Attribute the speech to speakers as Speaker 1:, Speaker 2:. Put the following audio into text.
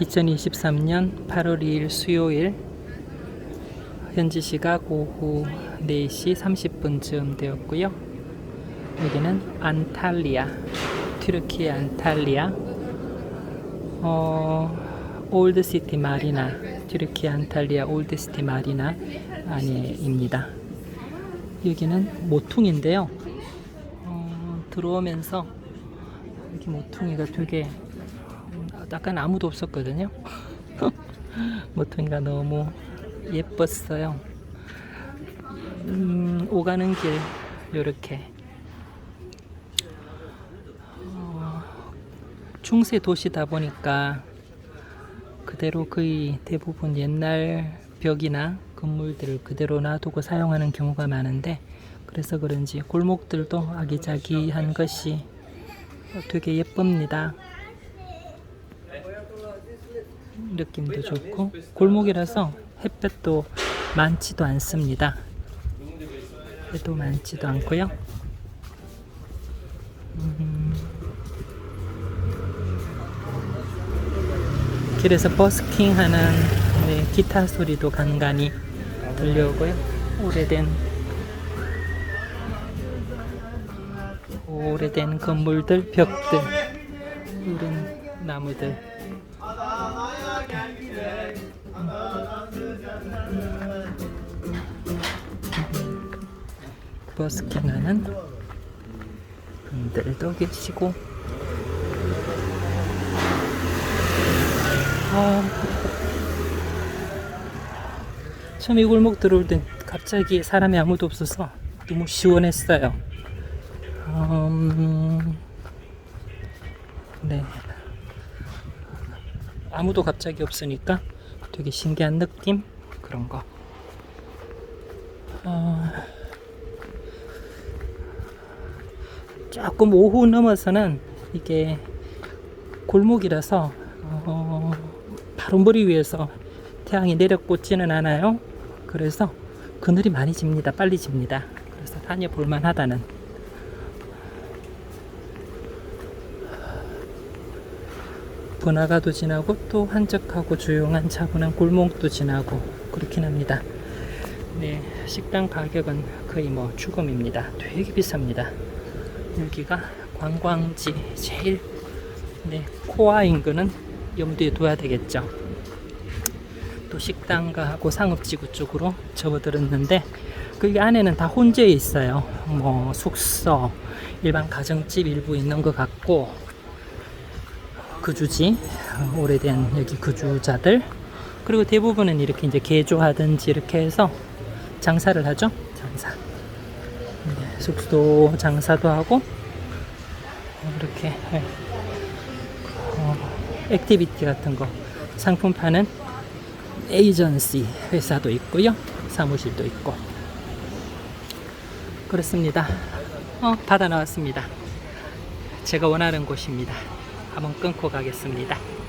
Speaker 1: 2023년 8월 2일 수요일 현지 시각 오후 4시 30분쯤 되었고요. 여기는 안탈리아, 튀르키예 안탈리아, 어, 올드시티 마리나, 튀르키예 안탈리아 올드시티 마리나 안에입니다. 여기는 모퉁인데요. 어, 들어오면서 여기 모퉁이가 되게 음, 약간 아무도 없었거든요. 모퉁이가 너무 예뻤어요. 음, 오가는 길 이렇게 어, 중세 도시다 보니까 그대로 거의 대부분 옛날 벽이나 건물들을 그대로 놔두고 사용하는 경우가 많은데 그래서 그런지 골목들도 아기자기한 것이 되게 예쁩니다. 느낌도 좋고 골목이라서 햇볕도 많지도 않습니다. 해도 많지도 않고요. 음, 길에서 버스킹 하는 네, 기타 소리도 간간히 들려오고요. 오래된 오래된 건물들, 벽들, 이런 나무들. 버 스킹하는 분들도 계시고 아, 처음 이 골목 들어올 땐 갑자기 사람이 아무도 없어서 너무 시원했어요. 음, 네. 아무도 갑자기 없으니까 되게 신기한 느낌? 그런 거. 어, 조금 오후 넘어서는 이게 골목이라서 어, 머리 위에서 태양이 내려꽂지는 않아요. 그래서 그늘이 많이 집니다. 빨리 집니다. 그래서 다녀볼 만하다는. 번화가도 지나고 또 한적하고 조용한 차분한 골목도 지나고 그렇긴 합니다. 네, 식당 가격은 거의 뭐 죽음입니다. 되게 비쌉니다. 여기가 관광지 제일 네, 코아 인근은 염두에 둬야 되겠죠. 또 식당가하고 상업지구 쪽으로 접어들었는데 거기 안에는 다 혼재해 있어요. 뭐 숙소, 일반 가정집 일부 있는 것 같고 거주지 오래된 여기 거주자들 그리고 대부분은 이렇게 이제 개조하든지 이렇게 해서 장사를 하죠. 장사. 네, 숙소 장사도 하고 이렇게 어, 액티비티 같은 거 상품 파는 에이전시 회사도 있고요. 사무실도 있고 그렇습니다. 어, 바다 나왔습니다. 제가 원하는 곳입니다. 한번 끊고 가겠습니다.